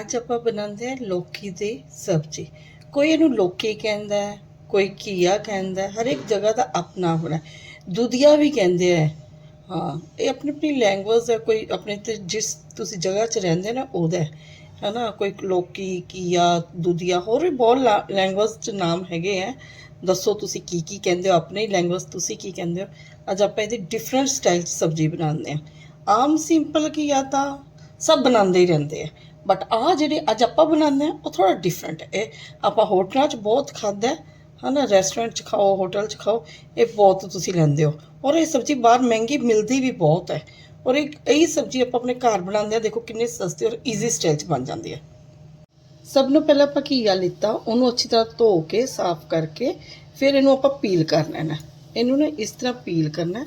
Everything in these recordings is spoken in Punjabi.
ਅੱਜ ਆਪਾਂ ਬਣਾਉਂਦੇ ਹਾਂ ਲੋਕੀ ਦੀ ਸਬਜ਼ੀ। ਕੋਈ ਇਹਨੂੰ ਲੋਕੀ ਕਹਿੰਦਾ ਹੈ, ਕੋਈ ਘੀਆ ਕਹਿੰਦਾ ਹੈ ਹਰ ਇੱਕ ਜਗ੍ਹਾ ਦਾ ਆਪਣਾ ਆਪਣਾ ਦੁਧੀਆ ਵੀ ਕਹਿੰਦੇ ਆ। ਹਾਂ, ਇਹ ਆਪਣੀ ਆਪਣੀ ਲੈਂਗੁਏਜ ਹੈ, ਕੋਈ ਆਪਣੇ ਤੇ ਜਿਸ ਤੁਸੀਂ ਜਗ੍ਹਾ 'ਚ ਰਹਿੰਦੇ ਨਾ, ਉਹਦਾ ਹੈ। ਨਾ ਕੋਈ ਲੋਕੀ, ਘੀਆ, ਦੁਧੀਆ, ਹੋਰ ਵੀ ਬਹੁਤ ਲੈਂਗੁਏਜ 'ਚ ਨਾਮ ਹੈਗੇ ਆ। ਦੱਸੋ ਤੁਸੀਂ ਕੀ ਕੀ ਕਹਿੰਦੇ ਹੋ, ਆਪਣੀ ਲੈਂਗੁਏਜ ਤੁਸੀਂ ਕੀ ਕਹਿੰਦੇ ਹੋ। ਅੱਜ ਆਪਾਂ ਇਹਦੀ ਡਿਫਰੈਂਟ ਸਟਾਈਲ 'ਚ ਸਬਜ਼ੀ ਬਣਾਉਂਦੇ ਹਾਂ। ਆਮ ਸਿੰਪਲ ਘੀਆ ਤਾਂ ਸਭ ਬਣਾਉਂਦੇ ਹੀ ਰਹਿੰਦੇ ਆ। ਬਟ ਆ ਜਿਹੜੇ ਅੱਜ ਆਪਾਂ ਬਣਾਉਂਦੇ ਆ ਉਹ ਥੋੜਾ ਡਿਫਰੈਂਟ ਹੈ। ਇਹ ਆਪਾਂ ਹੋਟਲਾਂ 'ਚ ਬਹੁਤ ਖਾਂਦਾ ਹੈ, ਹਨਾ? ਰੈਸਟੋਰੈਂਟ 'ਚ ਖਾਓ ਹੋਟਲ 'ਚ ਖਾਓ, ਇਹ ਬਹੁਤ ਤੁਸੀਂ ਲੈਂਦੇ ਹੋ। ਔਰ ਇਹ ਸਬਜ਼ੀ ਬਾਹਰ ਮਹਿੰਗੀ ਮਿਲਦੀ ਵੀ ਬਹੁਤ ਹੈ। ਔਰ ਇਹ, ਇਹੀ ਸਬਜ਼ੀ ਆਪਾਂ ਆਪਣੇ ਘਰ ਬਣਾਉਂਦੇ ਆ ਦੇਖੋ ਕਿੰਨੀ ਸਸਤੀ ਔਰ ਈਜ਼ੀ ਸਟਾਈਲ 'ਚ ਬਣ ਜਾਂਦੀ ਹੈ। ਸਭ ਨੂੰ ਪਹਿਲਾਂ ਆਪਾਂ ਘੀਆ ਲਿੱਤਾ, ਉਹਨੂੰ ਅੱਛੀ ਤਰ੍ਹਾਂ ਧੋ ਕੇ, ਸਾਫ਼ ਕਰਕੇ, ਫਿਰ ਇਹਨੂੰ ਆਪਾਂ ਪੀਲ ਕਰ ਲੈਣਾ ਇਹਨੂੰ ਨਾ ਇਸ ਤਰ੍ਹਾਂ ਪੀਲ ਕਰਨਾ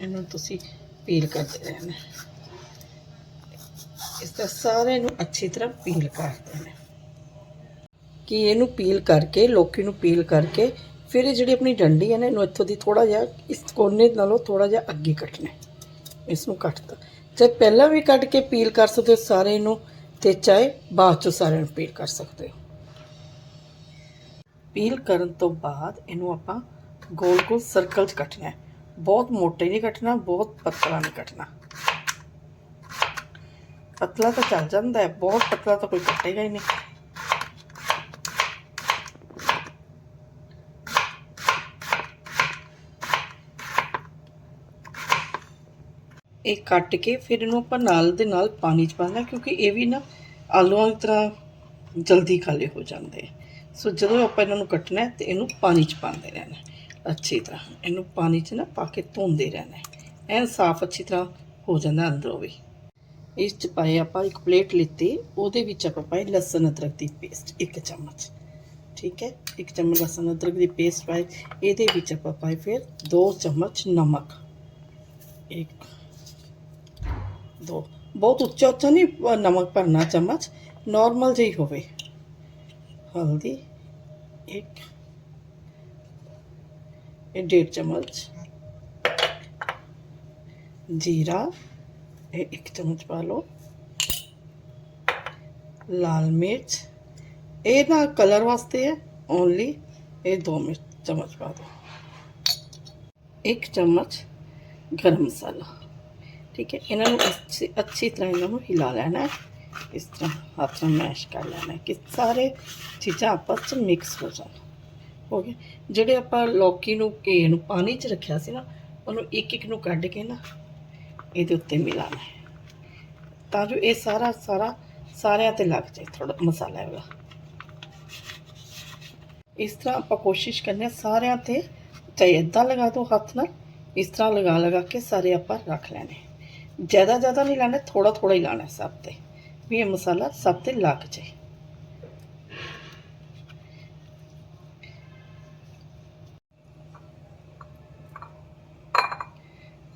ਇਹਨੂੰ ਤੁਸੀਂ ਪੀਲ ਕਰਦੇ ਰਹਿਣਾ ਇਸ ਤਰ੍ਹਾਂ ਸਾਰੇ ਨੂੰ ਅੱਛੀ ਤਰ੍ਹਾਂ ਪੀਲ ਕਰ ਦੇਣਾ ਕਿ ਇਹਨੂੰ ਪੀਲ ਕਰਕੇ, ਲੋਕੀ ਨੂੰ ਪੀਲ ਕਰਕੇ, ਫਿਰ ਇਹ ਜਿਹੜੀ ਆਪਣੀ ਡੰਡੀ ਹੈ ਨਾ, ਇਹਨੂੰ ਇੱਥੋਂ ਦੀ ਥੋੜਾ ਜਿਹਾ, ਇਸ ਕੋਨੇ ਨਾਲੋਂ ਥੋੜਾ ਜਿਹਾ ਅੱਗੇ ਕੱਟਣਾ ਇਸ ਨੂੰ ਕੱਟਦਾ ਚਾਹੇ ਪਹਿਲਾਂ ਵੀ ਕੱਟ ਕੇ ਪੀਲ ਕਰ ਸਕਦੇ ਹੋ ਸਾਰੇ ਨੂੰ, ਤੇ ਚਾਹੇ ਬਾਅਦ ਚੋਂ ਸਾਰਿਆਂ ਨੂੰ ਪੀਲ ਕਰ ਸਕਦੇ ਹੋ। ਪੀਲ ਕਰਨ ਤੋਂ ਬਾਅਦ ਇਹਨੂੰ ਆਪਾਂ ਗੋਲ ਗੋਲ ਸਰਕਲ 'ਚ ਕੱਟਣਾ ਬਹੁਤ ਮੋਟੇ ਨਹੀਂ ਕੱਟਣਾ, ਬਹੁਤ ਪਤਲਾ ਨਹੀਂ ਕੱਟਣਾ। ਪਤਲਾ ਤਾਂ ਚੱਲ ਜਾਂਦਾ ਹੈ, ਬਹੁਤ ਪਤਲਾ ਤਾਂ ਕੋਈ ਕੱਟੇਗਾ ਹੀ ਨਹੀਂ। ਇਹ ਕੱਟ ਕੇ ਫਿਰ ਇਹਨੂੰ ਆਪਾਂ ਨਾਲ ਦੇ ਨਾਲ ਪਾਣੀ 'ਚ ਪਾਣਾ ਕਿਉਂਕਿ ਇਹ ਵੀ ਨਾ ਆਲੂਆਂ ਦੀ ਤਰ੍ਹਾਂ ਜਲਦੀ ਖਾਲੇ ਹੋ ਜਾਂਦੇ ਆ। ਸੋ ਜਦੋਂ ਆਪਾਂ ਇਹਨਾਂ ਨੂੰ ਕੱਟਣਾ ਹੈ ਤੇ ਇਹਨੂੰ ਪਾਣੀ 'ਚ ਪਾਉਂਦੇ ਰਹਿਣਾ ਅੱਛੀ ਤਰ੍ਹਾਂ। ਇਹਨੂੰ ਪਾਣੀ 'ਚ ਨਾ ਪਾ ਕੇ ਧੋਂਦੇ ਰਹਿਣਾ ਹੈ। ਐਨ ਸਾਫ਼ ਅੱਛੀ ਤਰ੍ਹਾਂ ਹੋ ਜਾਂਦਾ ਅੰਦਰੋਂ ਵੀ। ਇਸ 'ਚ ਪਾਏ ਆਪਾਂ ਇੱਕ ਪਲੇਟ ਲਿੱਤੀ ਉਹਦੇ ਵਿੱਚ ਆਪਾਂ ਪਾਏ ਲਸਣ ਅਦਰਕ ਦੀ ਪੇਸਟ ਇੱਕ ਚਮਚ ਠੀਕ ਹੈ ਇੱਕ ਚਮਚ ਲਸਣ ਅਦਰਕ ਦੀ ਪੇਸਟ ਪਾਏ ਇਹਦੇ ਵਿੱਚ ਆਪਾਂ ਪਾਏ ਫਿਰ 2 ਚਮਚ ਨਮਕ ਇੱਕ ਦੋ ਬਹੁਤ ਉੱਚਾ ਉੱਚਾ ਨਹੀਂ ਅ, ਨਮਕ ਭਰਨਾ ਚਮਚ ਨਾਰਮਲ ਜਿਹੀ ਹੋਵੇ ਹਲਦੀ ਇੱਕ ਇਹ ਡੇਢ ਚਮਚ ਜੀਰਾ ਇਹ ਇੱਕ ਚਮਚ ਪਾ ਲਓ ਲਾਲ ਮਿਰਚ ਇਹ ਨਾ ਕਲਰ ਵਾਸਤੇ ਹੈ ਓਨਲੀ ਇਹ ਦੋ ਮਿਰਚ ਚਮਚ ਪਾ ਦਿਓ ਇੱਕ ਚਮਚ ਗਰਮ ਮਸਾਲਾ ਠੀਕ ਹੈ ਇਹਨਾਂ ਨੂੰ ਅੱਛੀ ਅੱਛੀ ਤਰ੍ਹਾਂ ਇਹਨਾਂ ਨੂੰ ਹਿਲਾ ਲੈਣਾ ਹੈ ਇਸ ਤਰ੍ਹਾਂ ਹੱਥ ਨਾਲ ਮੈਸ਼ ਕਰ ਲੈਣਾ ਹੈ ਕਿ ਸਾਰੇ ਚੀਜ਼ਾਂ ਆਪਸ ਚ ਮਿਕਸ ਹੋ ਜਾਣ ਹੋ ਗਏ ਜਿਹੜੇ ਆਪਾਂ ਲੌਕੀ ਨੂੰ ਘੇ ਨੂੰ ਪਾਣੀ 'ਚ ਰੱਖਿਆ ਸੀ ਨਾ ਉਹਨੂੰ ਇੱਕ ਇੱਕ ਨੂੰ ਕੱਢ ਕੇ ਨਾ ਇਹਦੇ ਉੱਤੇ ਮਿਲਾਣਾ ਹੈ ਤਾਂ ਜੋ ਇਹ ਸਾਰਾ ਸਾਰਾ ਸਾਰਿਆਂ ਤੇ ਲੱਗ ਜਾਏ ਥੋੜਾ ਮਸਾਲਾ ਵਾਲਾ ਇਸ ਤਰ੍ਹਾਂ ਆਪਾਂ ਕੋਸ਼ਿਸ਼ ਕਰਨੇ ਆ ਸਾਰਿਆਂ ਤੇ ਚਾਹੇ ਇਦਾਂ ਲਗਾ ਦਿਓ ਹੱਥ ਨਾਲ ਇਸ ਤਰ੍ਹਾਂ ਲਗਾ ਲਗਾ ਕੇ ਸਾਰੇ ਆਪਾਂ ਰੱਖ ਲੈਣੇ ਜ਼ਿਆਦਾ ਜ਼ਿਆਦਾ ਨਹੀਂ ਲਾਣਾ ਥੋੜਾ ਥੋੜਾ ਹੀ ਲਾਣਾ ਸਭ ਤੇ ਵੀ ਇਹ ਮਸਾਲਾ ਸਭ ਤੇ ਲੱਗ ਜਾਏ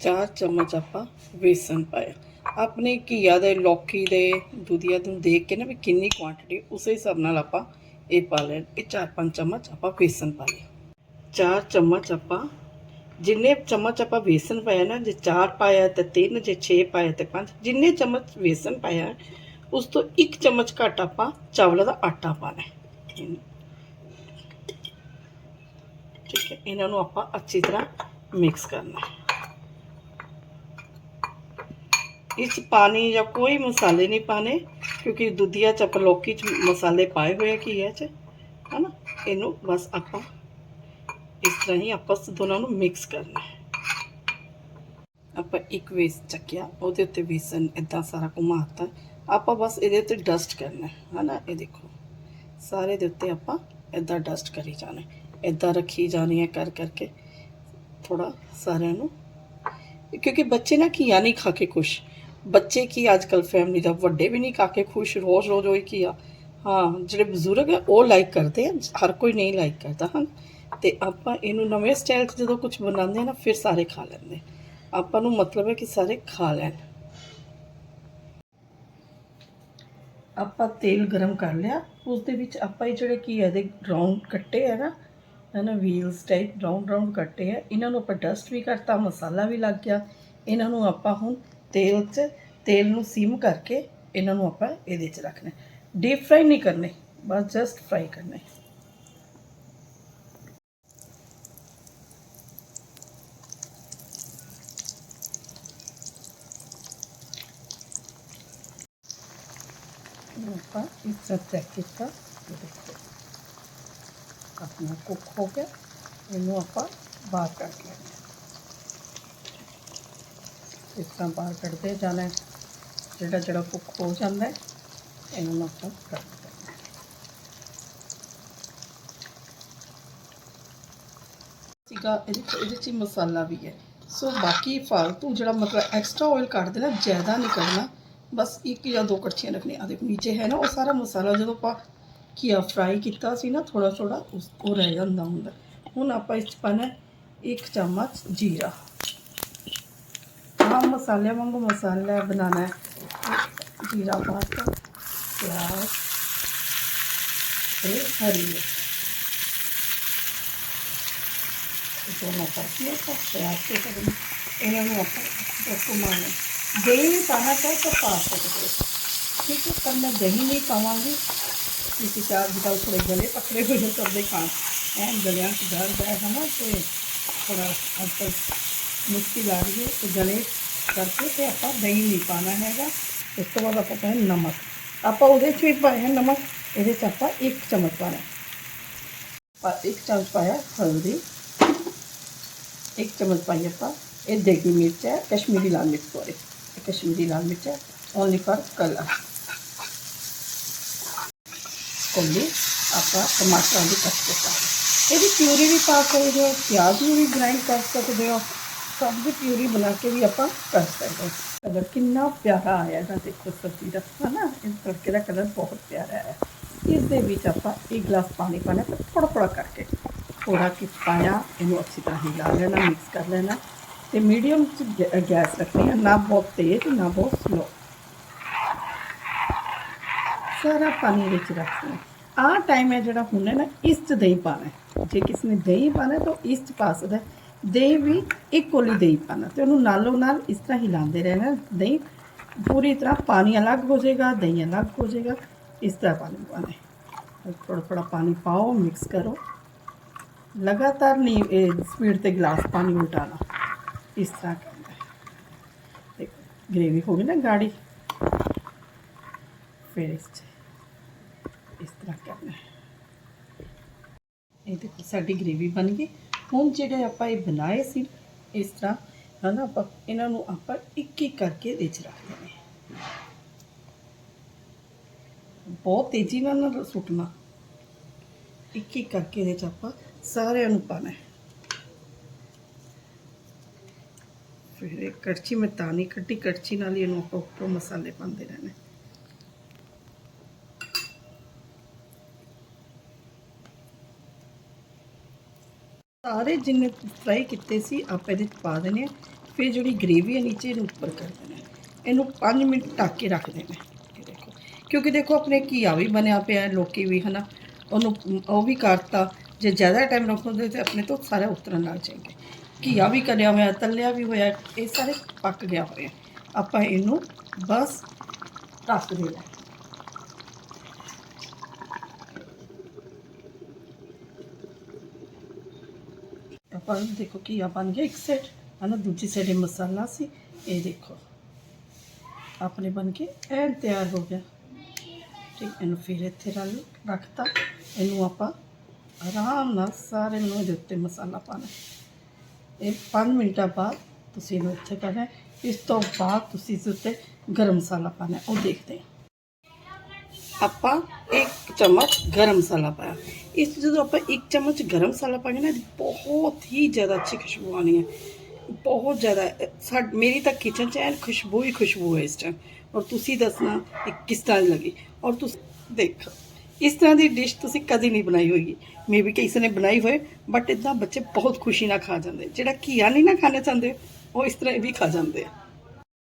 ਚਾਰ ਚਮਚ ਆਪਾਂ ਵੇਸਣ ਪਾਇਆ ਆਪਣੇ ਘੀਆ ਦੇ ਲੌਕੀ ਦੇ ਦੁਧੀਆ ਨੂੰ ਦੇਖ ਕੇ ਨਾ ਵੀ ਕਿੰਨੀ ਕੁਆਂਟੀਟੀ ਉਸੇ ਹਿਸਾਬ ਨਾਲ ਆਪਾਂ ਇਹ ਪਾ ਲੈ ਇਹ ਚਾਰ ਪੰਜ ਚਮਚ ਆਪਾਂ ਵੇਸਣ ਪਾ ਲਿਆ ਚਾਰ ਚਮਚ ਆਪਾਂ ਜਿੰਨੇ ਚਮਚ ਆਪਾਂ ਵੇਸਣ ਪਾਇਆ ਨਾ ਜੇ ਚਾਰ ਪਾਇਆ ਤੇ ਤਿੰਨ ਜੇ 6 ਪਾਇਆ ਤੇ ਪੰਜ ਜਿੰਨੇ ਚਮਚ ਵੇਸਣ ਪਾਇਆ ਉਸ ਤੋਂ ਇੱਕ ਚਮਚ ਘੱਟ ਆਪਾਂ ਚਾਵਲਾਂ ਦਾ ਆਟਾ ਪਾਣਾ ਹੈ ਠੀਕ ਹੈ ਇਹਨਾਂ ਨੂੰ ਆਪਾਂ ਅੱਛੀ ਤਰ੍ਹਾਂ ਮਿਕਸ ਕਰਨਾ ਹੈ ਇਸ 'ਚ ਪਾਣੀ ਜਾਂ ਕੋਈ ਮਸਾਲੇ ਨਹੀਂ ਪਾਣੇ, ਕਿਉਂਕਿ ਦੁਧੀਆ ਚ ਆਪਾਂ ਲੌਕੀ ਚ ਮਸਾਲੇ ਪਾਏ ਹੋਏ ਆ ਘੀਆ ਚ, ਹਨਾ? ਇਹਨੂੰ ਬਸ ਆਪਾਂ ਇਸ ਤਰ੍ਹਾਂ ਹੀ ਆਪਸ ਦੋਨਾਂ ਨੂੰ ਮਿਕਸ ਕਰਨਾ ਹੈ। ਆਪਾਂ ਇੱਕ ਵੇਸ ਚੱਕਿਆ, ਉਹਦੇ ਉੱਤੇ ਵੇਸਨ ਇਦਾਂ ਸਾਰਾ ਘੁਮਾਤਾ, ਆਪਾਂ ਬਸ ਇਹਦੇ ਉੱਤੇ ਡਸਟ ਕਰਨਾ ਹੈ, ਹਨਾ? ਇਹ ਦੇਖੋ, ਸਾਰੇ ਦੇ ਉੱਤੇ ਆਪਾਂ ਇਦਾਂ ਡਸਟ ਕਰੀ ਜਾਣਾ ਇਦਾਂ ਰੱਖੀ ਜਾਣੀ ਹੈ ਕਰ ਕਰਕੇ ਥੋੜਾ ਸਾਰਿਆਂ ਨੂੰ, ਕਿਉਂਕਿ ਬੱਚੇ ਨਾ ਘੀਆ ਨਹੀਂ ਖਾ ਕੇ ਖੁਸ਼। ਬੱਚੇ ਕੀ ਅੱਜ ਕੱਲ ਫੈਮਿਲੀ ਦਾ, ਵੱਡੇ ਵੀ ਨਹੀਂ ਖਾ ਕੇ ਖੁਸ਼ ਰੋਜ਼ ਰੋਜ਼ ਕੀ ਆ। ਹਾਂ, ਜਿਹੜੇ ਬਜ਼ੁਰਗ ਆ, ਉਹ ਲਾਈਕ ਕਰਦੇ ਆ, ਹਰ ਕੋਈ ਨਹੀਂ ਲਾਈਕ ਕਰਦਾ ਹਨ ਤੇ ਆਪਾਂ ਇਹਨੂੰ ਨਵੇਂ ਸਟਾਈਲ 'ਚ ਜਦੋਂ ਕੁਝ ਬਣਾਉਂਦੇ ਆ ਨਾ, ਫਿਰ ਸਾਰੇ ਖਾ ਲੈਂਦੇ ਆਪਾਂ ਨੂੰ ਮਤਲਬ ਹੈ ਕਿ ਸਾਰੇ ਖਾ ਲੈਣ। ਆਪਾਂ ਤੇਲ ਗਰਮ ਕਰ ਲਿਆ ਉਸ ਦੇ ਵਿੱਚ ਆਪਾਂ ਇਹ ਜਿਹੜੇ ਕੀ ਇਹਦੇ ਰਾਉਂਡ ਕੱਟੇ ਆ ਨਾ ਹੈ ਨਾ ਵੀਲਸ ਟਾਈਪ ਰਾਉਂਡ ਰਾਉਂਡ ਕੱਟੇ ਆ। ਇਹਨਾਂ ਨੂੰ ਆਪਾਂ ਡਸਟ ਵੀ ਕਰਤਾ, ਮਸਾਲਾ ਵੀ ਲੱਗ ਗਿਆ। ਇਹਨਾਂ ਨੂੰ ਆਪਾਂ ਹੁਣ ਤੇਲ 'ਚ ਤੇਲ ਨੂੰ ਸਿਮ ਕਰਕੇ ਇਹਨਾਂ ਨੂੰ ਆਪਾਂ ਇਹਦੇ 'ਚ ਰੱਖਣਾ ਡੀਪ ਫਰਾਈ ਨਹੀਂ ਕਰਨੇ ਬਸ ਜਸਟ ਫਰਾਈ ਕਰਨੇ ਇਹਨੂੰ ਆਪਾਂ ਇਸ ਤਰ੍ਹਾਂ ਚੈੱਕ ਕੀਤਾ ਇਹ ਦੇਖੋ ਆਪਣਾ ਕੁੱਕ ਹੋ ਗਿਆ ਇਹਨੂੰ ਆਪਾਂ ਬਾਹਰ ਕੱਢ ਲੈਣਾ ਇਸ ਤਰ੍ਹਾਂ ਬਾਹਰ ਕੱਢਦੇ ਜਾਣਾ ਹੈ। ਜਿਹੜਾ ਜਿਹੜਾ ਕੁੱਕ ਹੋ ਜਾਂਦਾ ਹੈ ਇਹਨੂੰ ਆਪਾਂ ਕੱਢ ਦੇਣਾ ਹੈ। ਸੀਗਾ ਇਹਦੇ 'ਚ- ਇਹਦੇ 'ਚ ਹੀ ਮਸਾਲਾ ਵੀ ਹੈ ਸੋ ਬਾਕੀ ਫਾਲਤੂ ਜਿਹੜਾ ਮਤਲਬ ਐਕਸਟਰਾ ਆਇਲ ਕੱਢ ਦੇਣਾ ਜ਼ਿਆਦਾ ਨਹੀਂ ਕਰਨਾ ਬਸ ਇੱਕ ਜਾਂ ਦੋ ਕੜਛੀਆਂ ਰੱਖਣੀਆਂ ਆ ਦੇਖੋ ਨੀਚੇ ਹੈ ਨਾ ਉਹ ਸਾਰਾ ਮਸਾਲਾ ਜਦੋਂ ਆਪਾਂ ਕੀਆ ਫਰਾਈ ਕੀਤਾ ਸੀ ਨਾ ਥੋੜਾ ਥੋੜਾ ਉਸ ਉਹ ਰਹਿ ਜਾਂਦਾ ਹੁੰਦਾ ਹੁਣ ਆਪਾਂ ਇਸ 'ਚ ਪਾਣਾ ਇੱਕ ਚਮਚ ਜੀਰਾ हाँ मसाले वागू मसाला बनाना है। जीरा, पास्ता, प्याज हरी दही पाना चाहे तो पा सकते ठीक है, पर मैं दही नहीं पावगी क्योंकि चार थोड़े गले पकड़े हुए करते खान एन गलियाँ सुधार है ना तो थोड़ा हद मुक्की ला दिए तो गले करके तो आप दही नहीं पाना हैगा। उस तो बाद आप नमक। आप भी पाया नमक ये आप एक चम्मच पाया एक चम्मच पाया हल्दी, एक चम्मच पाई आप देगी मिर्च है, कश्मीरी लाल मिर्च सॉरी, कश्मीरी लाल मिर्च है ओनली फॉर कलर कोली आप टमाटर भी कट के पा ये प्यूरी भी पा सकते हो प्याज भी ग्राइंड कर सकते हो। ਕੇ ਪਾ ਦਿਓ। ਇਹਦੀ ਪਿਊਰੀ ਵੀ ਪਾ ਸਕਦੇ ਹੋ ਪਿਆਜ਼ ਨੂੰ ਵੀ ਗ੍ਰਾਈਂਡ ਕਰ ਸਕਦੇ ਹੋ ਸਭ ਦੀ ਪਿਊਰੀ ਬਣਾ ਕੇ ਵੀ ਆਪਾਂ ਕਰ ਸਕਦੇ ਹਾਂ ਕਲਰ ਕਿੰਨਾ ਪਿਆਰਾ ਆਇਆ ਇਹਦਾ ਦੇਖੋ ਸਬਜ਼ੀ ਦਾ ਹਨਾ ਇਸ ਤੜਕੇ ਦਾ ਕਲਰ ਬਹੁਤ ਪਿਆਰਾ ਹੈ ਇਸ ਦੇ ਵਿੱਚ ਆਪਾਂ ਇੱਕ ਗਲਾਸ ਪਾਣੀ ਪਾਣਾ ਪਰ ਥੋੜਾ ਥੋੜਾ ਕਰਕੇ ਥੋੜਾ ਕਿ ਪਾਇਆ ਇਹਨੂੰ ਅੱਛੀ ਤਰ੍ਹਾਂ ਹਿਲਾ ਲੈਣਾ ਮਿਕਸ ਕਰ ਲੈਣਾ ਤੇ ਮੀਡੀਅਮ ਚ ਗੈ- ਗੈਸ ਰੱਖਣੀ ਹੈ ਨਾ ਬਹੁਤ ਤੇਜ਼ ਨਾ ਬਹੁਤ ਸਲੋ ਸਾਰਾ ਪਾਣੀ ਵਿੱਚ ਰੱਖਣਾ ਆਹ ਟਾਈਮ ਹੈ ਜਿਹੜਾ ਹੁਣ ਹੈ ਨਾ ਇਸ 'ਚ ਦਹੀਂ ਪਾਣਾ ਹੈ ਜੇ ਕਿਸ ਨੇ ਦਹੀਂ ਪਾਣਾ ਤਾਂ ਇਸ 'ਚ ਪਾ ਸਕਦਾ ਹੈ। ਦਹੀਂ ਵੀ ਇੱਕ ਕੋਲੀ ਦਹੀਂ ਪਾਣਾ ਤੇ ਉਹਨੂੰ ਨਾਲੋਂ ਨਾਲ ਇਸ ਤਰ੍ਹਾਂ ਹਿਲਾਉਂਦੇ ਰਹਿਣਾ ਦਹੀਂ। ਪੂਰੀ ਤਰ੍ਹਾਂ ਪਾਣੀ ਅਲੱਗ ਹੋ ਜਾਏਗਾ, ਦਹੀਂ ਅਲੱਗ ਹੋ ਜਾਏਗਾ, ਇਸ ਤਰ੍ਹਾਂ ਪਾਣੀ ਪਾਣਾ ਹੈ। ਥੋੜਾ ਥੋੜਾ ਪਾਣੀ ਪਾਓ ਮਿਕਸ ਕਰੋ। ਲਗਾਤਾਰ ਨਹੀਂ ਇਹ ਸਪੀਡ ਤੇ ਗਲਾਸ ਪਾਣੀ ਉਲਟਾਣਾ ਇਸ ਤਰ੍ਹਾਂ ਕਰਨਾ ਹੈ। ਦੇਖੋ ਗ੍ਰੇਵੀ ਹੋ ਗਈ ਨਾ ਗਾੜੀ, ਫਿਰ ਇਸ 'ਚ ਇਸ ਤਰ੍ਹਾਂ ਕਰਨਾ ਹੈ। ਇਹ ਦੇਖੋ ਸਾਡੀ ਗ੍ਰੇਵੀ ਬਣ ਗਈ। ਹੁਣ ਜਿਹੜੇ ਆਪਾਂ ਇਹ ਬਣਾਏ ਸੀ, ਇਸ ਤਰ੍ਹਾਂ, ਹਨਾ ਆਪਾਂ, ਇਹਨਾਂ ਨੂੰ ਆਪਾਂ ਇੱਕ ਇੱਕ ਕਰਕੇ ਵਿੱਚ ਰੱਖ ਦੇਣੇ ਬਹੁਤ ਤੇਜ਼ੀ ਨਾਲ ਨਾ ਸੁੱਟਣਾ। ਇੱਕ ਇੱਕ ਕਰਕੇ ਇਹਦੇ ਚ ਆਪਾਂ ਸਾਰਿਆਂ ਨੂੰ ਪਾਣਾ ਹੈ। ਫਿਰ ਇਹ ਕੜਛੀ, ਮੈਂ ਤਾਂ ਨਹੀਂ ਕੱਢੀ ਕੜਛੀ ਨਾਲ ਹੀ ਇਹਨੂੰ ਆਪਾਂ ਉੱਪਰੋਂ ਮਸਾਲੇ ਪਾਉਂਦੇ ਰਹਿਣੇ ਸਾਰੇ ਜਿੰਨੇ ਫਰਾਈ ਕੀਤੇ ਸੀ ਆਪਾਂ ਇਹਦੇ 'ਚ ਪਾ ਦੇਣੇ ਆ। ਫਿਰ ਜਿਹੜੀ ਗ੍ਰੇਵੀ ਹੈ ਨੀਚੇ ਇਹਨੂੰ ਉੱਪਰ ਕਰ ਦੇਣਾ ਇਹਨੂੰ 5 ਮਿੰਟ ਢੱਕ ਕੇ ਰੱਖ ਦੇਣਾ ਇਹ ਦੇਖੋ ਕਿਉਂਕਿ ਦੇਖੋ ਆਪਣੇ ਘੀਆ ਵੀ ਬਣਿਆ ਪਿਆ ਹੈ, ਲੋਕੀ ਵੀ ਹਨਾ ਉਹਨੂੰ ਉਹ ਵੀ ਕਰਤਾ। ਜੇ ਜ਼ਿਆਦਾ ਟਾਈਮ ਰੱਖੋਗੇ ਤੇ ਆਪਣੇ ਤੋਂ ਸਾਰਾ ਉਤਰਨ ਲੱਗ ਜਾਏਗਾ। ਘੀਆ ਵੀ ਕਰਿਆ ਹੋਇਆ ਤਲਿਆ ਵੀ ਹੋਇਆ ਇਹ ਸਾਰੇ ਪੱਕ ਗਿਆ ਹੋਇਆ। ਆਪਾਂ ਇਹਨੂੰ ਬਸ ਢੱਕ ਦੇਣਾ ਆਪਾਂ ਦੇਖੋ ਘੀਆ ਬਣ ਗਿਆ ਇੱਕ ਸਾਈਡ ਹਨਾ ਦੂਜੀ ਸਾਈਡ ਇਹ ਮਸਾਲਾ ਸੀ, ਇਹ ਦੇਖੋ। ਆਪਣੇ ਬਣ ਕੇ ਐਨ ਤਿਆਰ ਹੋ ਗਿਆ। ਠੀਕ, ਇਹਨੂੰ ਫਿਰ ਇੱਥੇ ਰਲ ਰੱਖਤਾ। ਇਹਨੂੰ ਆਪਾਂ ਆਰਾਮ ਨਾਲ ਸਾਰੇ ਨੂੰ ਇਹਦੇ ਉੱਤੇ ਮਸਾਲਾ ਪਾਣਾ। ਇਹ 5 ਮਿੰਟਾਂ ਬਾਅਦ ਤੁਸੀਂ ਇਹਨੂੰ ਇੱਥੇ ਕਰਨਾ ਇਸ ਤੋਂ ਬਾਅਦ ਤੁਸੀਂ ਇਸ ਉੱਤੇ ਗਰਮ ਮਸਾਲਾ ਪਾਣਾ ਉਹ ਦੇਖਦੇ ਹਾਂ। ਆਪਾਂ ਇੱਕ ਚਮਚ ਗਰਮ ਮਸਾਲਾ ਪਾਇਆ। ਇਸ 'ਚ ਜਦੋਂ ਆਪਾਂ ਇੱਕ ਚਮਚ ਗਰਮ ਮਸਾਲਾ ਪਾਇਆ ਨਾ ਇਹਦੀ ਬਹੁਤ ਹੀ ਜ਼ਿਆਦਾ ਅੱਛੀ ਖੁਸ਼ਬੂ ਆਣੀ ਹੈ। ਬਹੁਤ ਜ਼ਿਆਦਾ ਅ, ਸਾ ਮੇਰੀ ਤਾਂ ਕਿਚਨ 'ਚ ਐਨ ਖੁਸ਼ਬੂ ਹੀ ਖੁਸ਼ਬੂ ਹੈ ਇਸ ਟਾਈਮ ਔਰ ਤੁਸੀਂ ਦੱਸਣਾ ਕਿ ਕਿਸ ਤਰ੍ਹਾਂ ਲੱਗੀ। ਔਰ ਤੁਸੀਂ ਦੇਖੋ ਇਸ ਤਰ੍ਹਾਂ ਦੀ ਡਿਸ਼ ਤੁਸੀਂ ਕਦੀ ਨਹੀਂ ਬਣਾਈ ਹੋਏਗੀ। ਮੇਬੀ ਕਿਸੇ ਨੇ ਬਣਾਈ ਹੋਏ ਬਟ ਇਦਾਂ ਬੱਚੇ ਬਹੁਤ ਖੁਸ਼ੀ ਨਾਲ ਖਾ ਜਾਂਦੇ। ਜਿਹੜਾ ਘੀਆ ਨਹੀਂ ਨਾ ਖਾਣਾ ਚਾਹੁੰਦੇ ਉਹ ਇਸ ਤਰ੍ਹਾਂ ਵੀ ਖਾ ਜਾਂਦੇ ਆ।